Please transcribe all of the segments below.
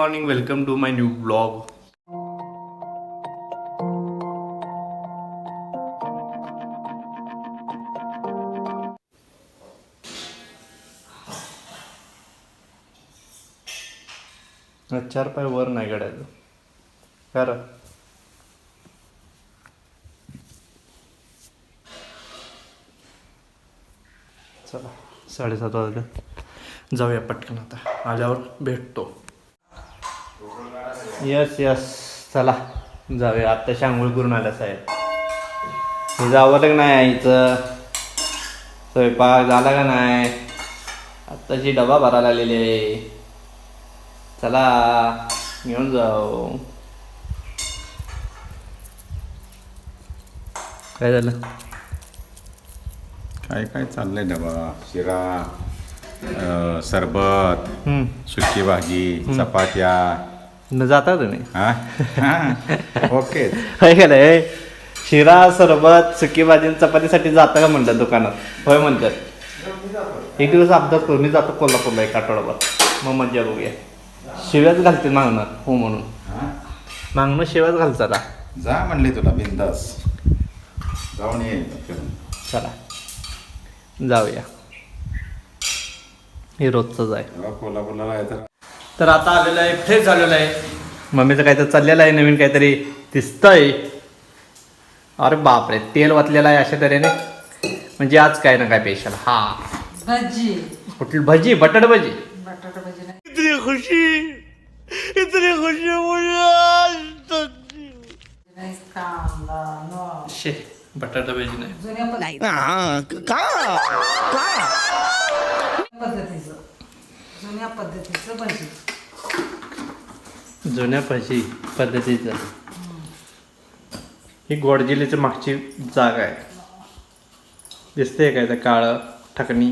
Morning welcome to my new blog चार पाय वर नाही काढायचं कारण चला साडेसात वाजले. जाऊया पटकन आता. आल्यावर भेटतो. यस यस चला जाऊया. आत्ताशी आंघोळ करून आल्या साहेब. हे जावं का नाही आईचं? स्वयंपाक झाला का नाही? आत्ताची डबा भरायला आलेली आहे. चला घेऊन जाऊ. काय झालं? काय काय चाललंय डबा? शिरा अ, सरबत. सुकी भाजी चपात्या न जाता तुम्ही हा. ओके काय केलंय शिरा सरबत सुकी भाजी चपातीसाठी जाता का म्हणतात दुकानात होय म्हणतात एक दिवस अभ्यास करू मी जातो कोल्हापूरला एक आठवडाभर मग मज्जा बघूया शिव्याच घालते मागणं हो म्हणून. मागणं शिव्याच घालता जा म्हणले तुला बिंदास जाऊन ये. चला जाऊया हे रोजचंच आहे कोल्हापूरला तर आता आलेलं आहे फ्रेश झालेलं आहे. मम्मीचं काहीतरी चाललेलं आहे नवीन काहीतरी दिसतंय. अरे बापरे तेल वाचलेलं आहे अशा तऱ्हेने. म्हणजे आज काय ना काय पेशल हा. भजी. कुठली भजी? बटाट भजी. बटाटा भजी नाही. इतनी खुशी इतनी खुशी मुझे नाही कांदा न शे बटाटा भजी नाही. जुन्या पद्धतीचं. जुन्या पद्धतीचं भजी. जुन्या पाशी पद्धतीचं. ही गोडजिलीची मागची जागा आहे. दिसते काय तर काळं ठकणी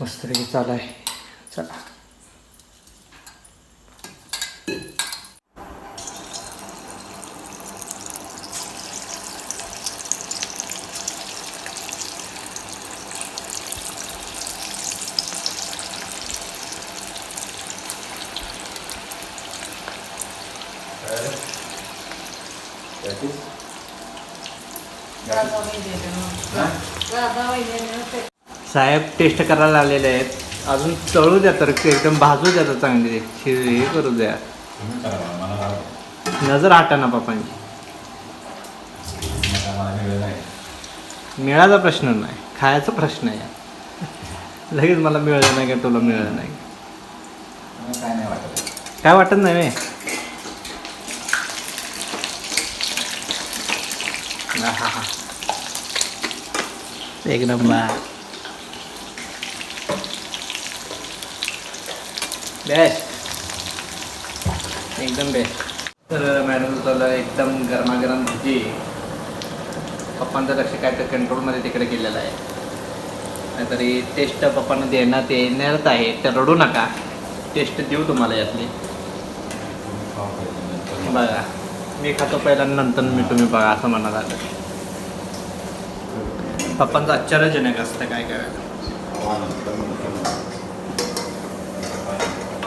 मस्तपैकी चालू आहे. चला. वहिनीनं ते साहेब टेस्ट करायला आलेले आहेत. अजून तळू द्या तर एकदम भाजू द्या तर चांगली. शिर हे करू द्या. नजर हाटा ना नाही. मिळाचा प्रश्न नाही. खायचा प्रश्न आहे. लगेच मला मिळलं नाही का तुला मिळलं नाही काय वाटत. नाही एक नंबर बेस्ट एकदम बेस्ट तर मॅडम चाललं एकदम गरमागरम भजी पप्पांचं लक्ष काय तर कंट्रोलमध्ये तिकडे केलेलं आहे. नाहीतरी टेस्ट पप्पांना देण्यात येणारच आहे. तर रडू नका. टेस्ट देऊ तुम्हाला यातली. बघा. मी खातो पहिला नंतर मी तुम्ही बघा असं म्हणत आलं पप्पांचं आश्चर्यजनक असतं काय काय.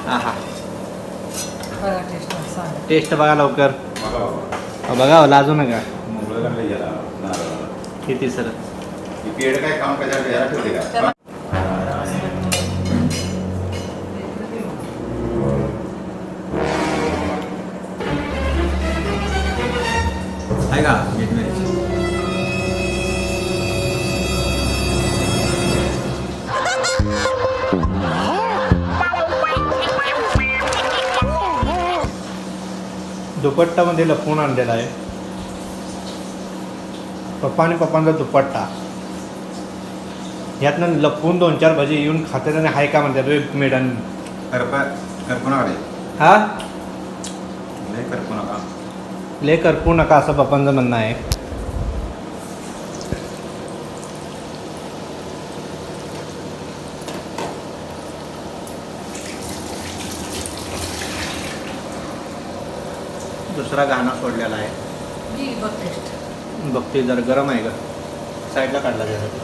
हा हा टेस्ट सांग. टेस्ट बघा लवकर. बघा बघा. हो, लाजू नका. किती सर ही पेड काय काम का? आहे का? दुपट्टामध्ये लपवून आणलेला आहे. पप्पा आणि पप्पांचा दुपट्टा. यातनं लपवून दोन चार भजी येऊन खात्यात आणि हाय का म्हणतात रे मेडन करपा करपू नका रे. हा? लय करपू नका. ले करपू नका असं पप्पांचं म्हणणं आहे. दुसरा गाणा सोडलेला आहे. घे बघते जरा गरम आहे का साईडला काढला त्यासाठी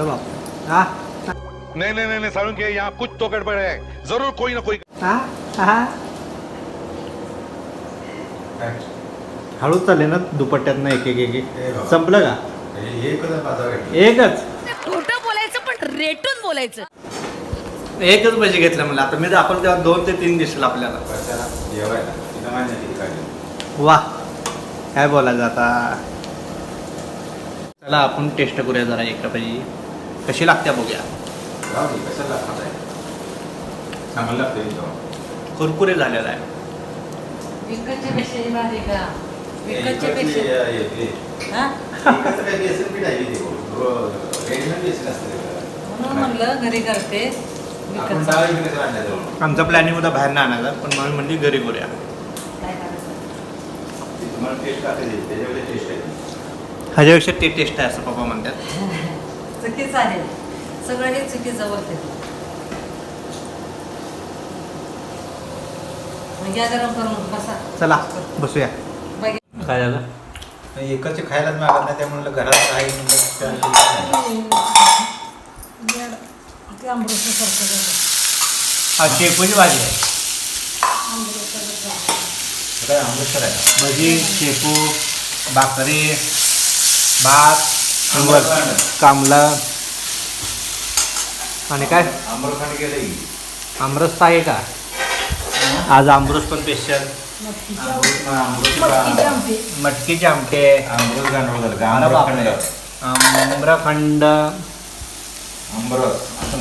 बाप. हा नहीं नहीं नहीं सारुण के यहाँ कुछ तो गड़बड़ है जरूर कोई ना कोई हा हा हळूच चालले ना दुपट्ट्यातनं एक एक एक एक. संपलं का? एकच. खोटं बोलायचं पण रेटून बोलायचं. एकच पैसे घेतले मला आता मी दाखवलं तेव्हा दोन ते तीन दिसतील आपल्याला. वा काय बोलायचं आता? चला आपण टेस्ट करूया जरा एकटा पाहिजे कशी लागते बघूया. चांगलं लागतं कुरकुरे झालेला आहे. विकतच्या पेक्षा भारी का? विकतच्या पेक्षा हा? म्हणून म्हणलं घरी करते. आमचा प्लॅनिंग होता बाहेर नाही आणायचा पण म्हणून म्हणजे घरी करूया. ह्याच्यापेक्षा ते टेस्ट आहे असं पप्पा म्हणतात. चुकीच आहे. सगळं हे चुकीचं बोलते. चला बसूया. काय झालं? एकच खायलाच मागत नाही त्यामुळे घरात काही ते अमृतसारखं झालं. हा शेपूची भाजी आहे. काय अमृतसर आहे? भजी शेपू भाकरी भात वर कामला आणि काय? आम्रखंड गेलं आमरस आहे का? आज आमरस पण स्पेशल मटकीची आमटी. मटकीचे आमटे. अमृत गांडूळ झालं का आम्रखंड. आम्रखंड.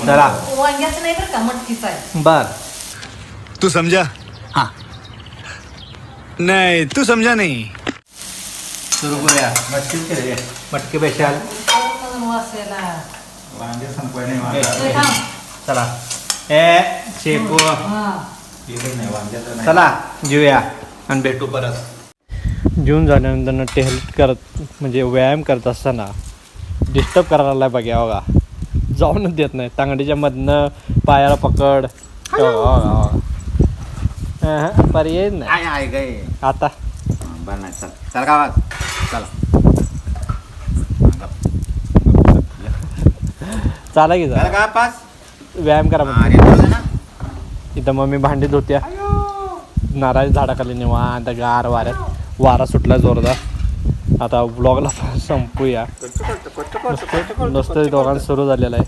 चला. वांग्याचं नाही बरं का मटकीचं आहे. बर. तू समझा हाँ. नहीं तू समझा नहीं. सुरू करूया. मटकीच वांगे संपवाय नाही ए. वांगे. थांब. चला. ए शेपू हा एकच नाही वांग्याचं नाही. चला जेऊया आणि भेटू परत. जेवून झाल्यानंतर ते हेल्प करत म्हणजे व्यायाम करत असताना डिस्टर्ब करायला लागलाय बघा बघा. जाऊनच देत नाही. तांगडीच्या मधनं पायाला पकड. हो, हो, हो. आहे, आहे काय आता. बरं नाही चल. चल गावात. चला. चाला की चल जा व्यायाम करा. अरे ना? इथं मम्मी भांडी धुत्या. नारळ झाडाखाली निवांत गार वाऱ्यात. वारा सुटला जोरदार. आता ब्लॉगला संपूया. नुसतं दोघांना सुरू झालेलं आहे.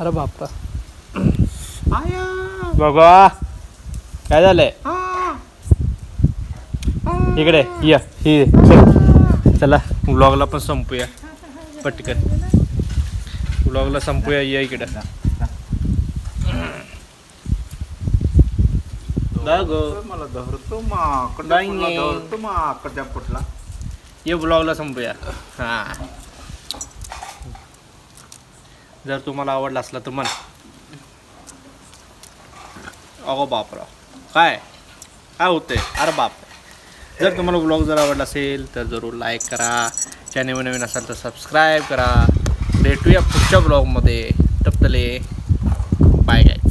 अरे बापा बघा. काय झालंय? इकडे या ही चला. ब्लॉगला पण संपूया. पटकन. ब्लॉगला संपूया या इकडे. मला धरतो माकड बाई. पुढला धरतो माकडच्या पुढला ये ब्लॉगला संपूया. हा. जर तुम्हाला आवडला असला तर म्हण. अगो बापरा. काय? काय होतंय? अरे बाप जर तुम्हाला ब्लॉग जर आवडला असेल तर जरूर लाईक करा. चॅनल नवीन असाल तर सबस्क्राईब करा. भेटूया पुढच्या ब्लॉगमध्ये तपतले बाय गाय